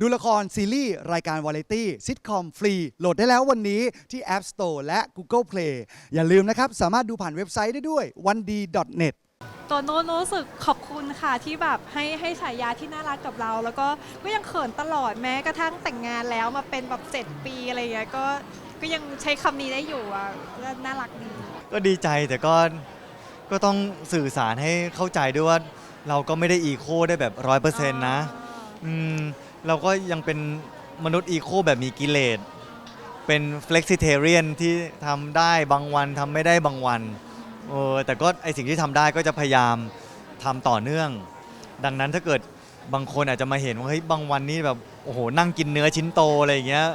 ดูละครซีรีส์รายการวาไรตี้ซิทคอมฟรีโหลดได้แล้ววันนี้ที่ App Store และ Google Play อย่าลืมนะครับ สามารถดูผ่านเว็บไซต์ได้ด้วย1 d net ตัวโน้ตรู้สึกขอบคุณค่ะที่แบบให้ให้ฉายาที่น่ารักกับเรา แล้วก็ก็ยังเขินตลอดแม้กระทั่งแต่งงานแล้วมาเป็นแบบ 7 ปีอะไรเงี้ยก็ก็ยังใช้คำนี้ได้อยู่อะก็น่ารักดี ก็ดีใจแต่ก็ก็ต้องสื่อสารให้เข้าใจด้วยว่า เราก็ไม่ได้อีโคได้แบบร้อยเปอร์เซ็นต์นะอืม เราก็ยังเป็นมนุษย์อีโคแบบมีกิเลส เป็น flexitarian ที่ทำได้บางวันทำไม่ได้บางวันเออแต่ก็ไอสิ่งที่ทำได้ก็จะพยายามทำต่อเนื่อง ดังนั้นถ้าเกิดบางคนอาจจะมาเห็นว่าเฮ้ยบางวันนี่แบบโอ้โหนั่งกินเนื้อชิ้นโตอะไรอย่างเงี้ย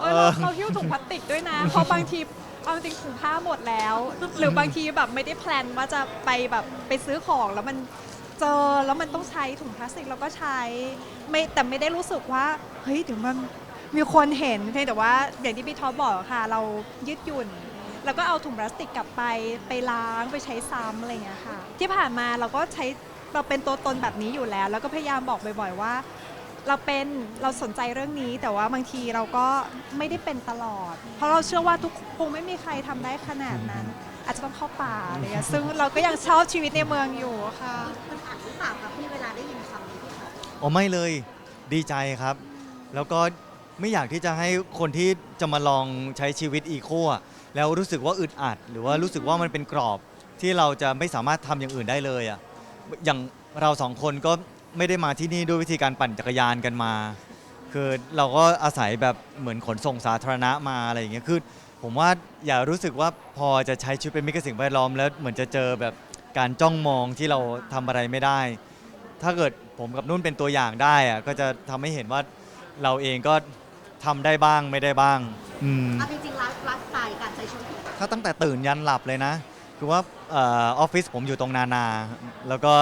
เออเราเราหิ้วถุงพลาสติกด้วยนะ เพราะบางทีเอาจริงถุงผ้าหมดแล้ว หรือบางทีแบบไม่ได้แพลนว่าจะไปแบบไปซื้อของแล้วมัน เจอแล้วมันต้องใช้ถุงพลาสติกเราก็ใช้ไม่แต่ไม่ได้รู้สึกว่าเฮ้ยเดี๋ยวมันมีคนเห็นเพียงแต่ว่าอย่างที่พี่ท็อปบอกค่ะ เรายืดหยุ่น แล้วก็เอาถุงพลาสติกกลับไปไปล้างไปใช้ซ้ำอะไรอย่างเงี้ยค่ะ ที่ผ่านมาเราก็ใช้เราเป็นตัวตนแบบนี้อยู่แล้ว แล้วก็พยายามบอกบ่อยๆว่า เราเป็นเราสนใจเรื่องนี้ แต่ว่าบางทีเราก็ไม่ได้เป็นตลอด เพราะเราเชื่อว่าทุกคงไม่มีใครทำได้ขนาดนั้น อาจจะต้องเข้าป่าอะไรเงี้ยซึ่งเราก็ยังชอบชีวิตในเมืองอยู่ค่ะมันอัดหรือเปล่าครับพี่เวลาได้ยินคำนี้พี่ท็อปอ๋อไม่เลยดีใจครับ แล้วก็ไม่อยากที่จะให้คนที่จะมาลองใช้ชีวิตอีโคอะแล้วรู้สึกว่าอึดอัด หรือว่ารู้สึกว่ามันเป็นกรอบที่เราจะไม่สามารถทำอย่างอื่นได้เลยอะอย่างเราสองคนก็ไม่ได้มาที่นี่ด้วยวิธีการปั่นจักรยานกันมา คือเราก็อาศัยแบบเหมือนขนส่งสาธารณะมาอะไรอย่างเงี้ยคือ ผมว่าอย่ารู้สึกว่าพอจะใช้ชีวิตเป็นมิตรกับสิ่งแวดล้อม แล้วเหมือนจะเจอแบบการจ้องมองที่เราทำอะไรไม่ได้ ถ้าเกิดผมกับนุ่นเป็นตัวอย่างได้อะก็จะทำให้เห็นว่าเราเองก็ทำได้บ้างไม่ได้บ้าง อืม เอาจริงๆไลฟ์ไลฟ์สไตล์การใช้ชีวิตของถ้าตั้งแต่ตื่นยันหลับเลยนะ คือว่าเออออฟฟิศผมอยู่ตรงนานา แล้วก็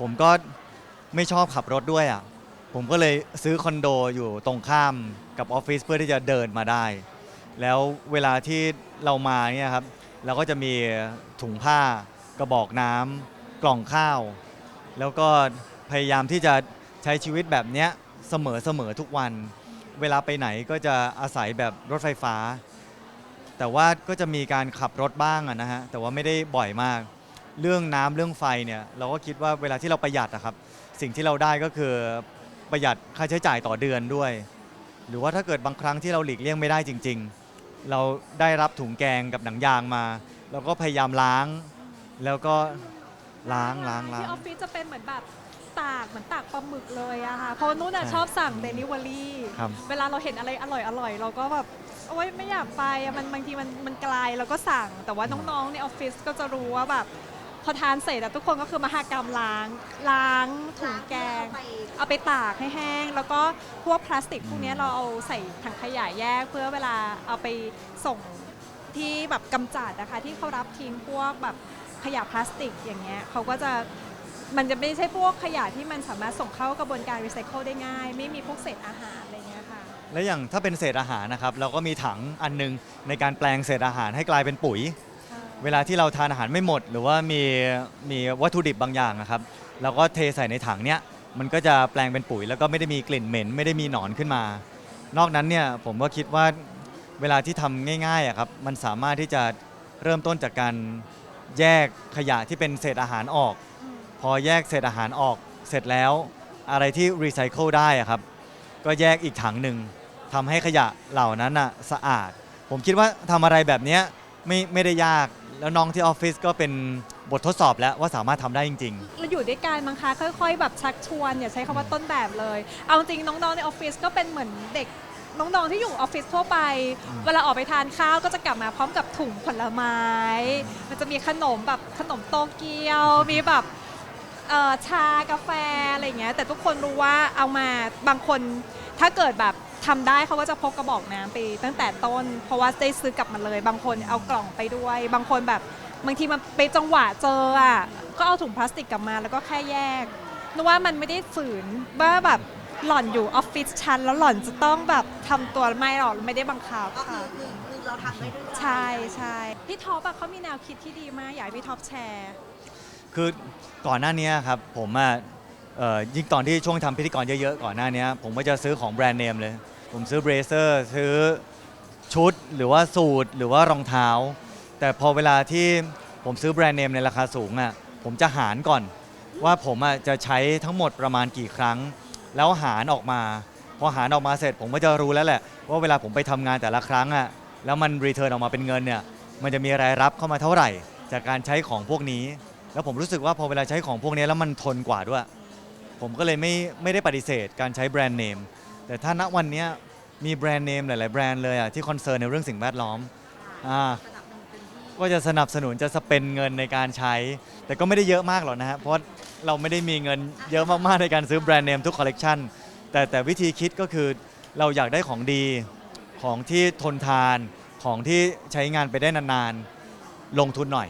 ผมก็ไม่ชอบขับรถด้วยอะ ผมก็เลยซื้อคอนโดอยู่ตรงข้ามกับออฟฟิศเพื่อที่จะเดินมาได้ แล้วเวลาที่เรามาเนี่ยครับเราก็จะมีถุงผ้ากระบอกน้ำกล่องข้าว แล้วก็พยายามที่จะใช้ชีวิตแบบเนี้ยเสมอเสมอทุกวัน เวลาไปไหนก็จะอาศัยแบบรถไฟฟ้า แต่ว่าก็จะมีการขับรถบ้างอะนะฮะแต่ว่าไม่ได้บ่อยมาก เรื่องน้ำเรื่องไฟเนี่ยเราก็คิดว่าเวลาที่เราประหยัดอะครับสิ่งที่เราได้ก็คือประหยัดค่าใช้จ่ายต่อเดือนด้วย หรือว่าถ้าเกิดบางครั้งที่เราหลีกเลี่ยงไม่ได้จริง ๆ เราได้รับถุงแกงกับหนังยางมา เราก็พยายามล้าง แล้วก็ล้างล้างล้างที่ออฟฟิศจะเป็นเหมือนแบบตากเหมือนตากปลาหมึกเลยอะค่ะเพราะนุ่นอะใช่ชอบสั่งเดลิเวอรี่ครับ เวลาเราเห็นอะไรอร่อยอร่อยเราก็แบบโอ๊ยไม่อยากไปอะมันบางทีมันมันไกลเราก็สั่ง แต่ว่าน้องๆในออฟฟิศก็จะรู้ว่าแบบพอทานเสร็จอะทุกคนก็คือมหากรรมล้างล้างถุงแกงไป เอาไปตากให้แห้ง แล้วก็พวกพลาสติกพวกเนี้ยเราเอาใส่ถังขยะแยก เพื่อเวลาเอาไปส่งที่แบบกำจัดนะคะ ที่เขารับทิ้งพวกแบบขยะพลาสติกอย่างเงี้ยเขาก็จะมันจะไม่ใช่พวกขยะที่มันสามารถส่งเข้ากระบวนการรีไซเคิลได้ง่าย ไม่มีพวกเศษอาหารอะไรเงี้ยค่ะ และอย่างถ้าเป็นเศษอาหารนะครับ เราก็มีถังอันหนึงในการแปลงเศษอาหารให้กลายเป็นปุ๋ย เวลาที่เราทานอาหารไม่หมด หรือว่ามีมีวัตถุดิบบางอย่างนะครับ เราก็เทใส่ในถังเนี้ย มันก็จะแปลงเป็นปุ๋ย แล้วก็ไม่ได้มีกลิ่นเหม็น ไม่ได้มีหนอนขึ้นมา นอกนั้นเนี่ยผมก็คิดว่าเวลาที่ทำง่ายๆอะครับมันสามารถที่จะเริ่มต้นจากการแยกขยะที่เป็นเศษอาหารออก พอแยกเศษอาหารออกเสร็จแล้ว อะไรที่รีไซเคิลได้อะครับ ก็แยกอีกถังหนึ่งทำให้ขยะเหล่านั้นอะสะอาด ผมคิดว่าทำอะไรแบบเนี้ยไม่ไม่ได้ยากแล้วน้องที่ออฟฟิศก็เป็น บททดสอบแล้วว่าสามารถทำได้จริง เราอยู่ด้วยกันมั้งคะค่อย ๆ แบบชักชวนอย่าใช้คำว่าต้นแบบเลย เอาจริงน้องๆในออฟฟิศก็เป็นเหมือนเด็กน้องๆที่อยู่ออฟฟิศทั่วไปอืมเวลาออกไปทานข้าวก็จะกลับมาพร้อมกับถุงผลไม้ มันจะมีขนมแบบขนมโตเกียว มีแบบเอ่อชากาแฟอะไรอย่างเงี้ย แต่ทุกคนรู้ว่าเอามาบางคนถ้าเกิดแบบทำได้เขาก็จะพกกระบอกน้ำไปตั้งแต่ต้น เพราะว่าได้ซื้อกลับมาเลย บางคนเอากล่องไปด้วย บางคนแบบ บางทีมันไปจังหวะเจออะก็เอาถุงพลาสติกกลับมาแล้วก็แค่แยกนึกว่ามันไม่ได้ฝืนว่าแบบหล่อนอยู่ออฟฟิศชั้นแล้วหล่อนจะต้องแบบทำตัวไม่หรอกไม่ได้บังคับก็คืค่ะ อคือคือเราทำได้ด้วยตัวใช่ใช่พี่ท็อปอะเขามีแนวคิดที่ดีมาก อยากให้พี่ท็อปแชร์ๆคือก่อนหน้านี้ครับผมอะเอ่อยิ่งตอนที่ช่วงทำพิธีกรเยอะๆก่อนหน้านี้ผมก็จะซื้อของแบรนด์เนมเลย ผมซื้อเบรเซอร์ ซื้อชุดหรือว่าสูทหรือว่ารองเท้า แต่พอเวลาที่ผมซื้อแบรนด์เนมในราคาสูงอะผมจะหารก่อน ว่าผมอะจะใช้ทั้งหมดประมาณกี่ครั้ง แล้วหารออกมา พอหารออกมาเสร็จผมก็จะรู้แล้วแหละ ว่าเวลาผมไปทำงานแต่ละครั้งอะแล้วมันรีเทิร์นออกมาเป็นเงินเนี่ยมันจะมีรายรับเข้ามาเท่าไหร่ จากการใช้ของพวกนี้ แล้วผมรู้สึกว่าพอเวลาใช้ของพวกนี้แล้วมันทนกว่าด้วย ผมก็เลยไม่ไม่ได้ปฏิเสธการใช้แบรนด์เนม แต่ถ้าณวันเนี้ยมีแบรนด์เนมหลาย ๆ แบรนด์เลยอะที่คอนเซิร์นในเรื่องสิ่งแวดล้อมอ่า ก็จะสนับสนุนจะสเปนเงินในการใช้ แต่ก็ไม่ได้เยอะมากหรอกนะฮะเพราะเราไม่ได้มีเงินเยอะมากๆในการซื้อแบรนด์เนมทุกคอลเลกชันแต่แต่วิธีคิดก็คือเราอยากได้ของดีของที่ทนทานของที่ใช้งานไปได้นานๆ ลงทุนหน่อย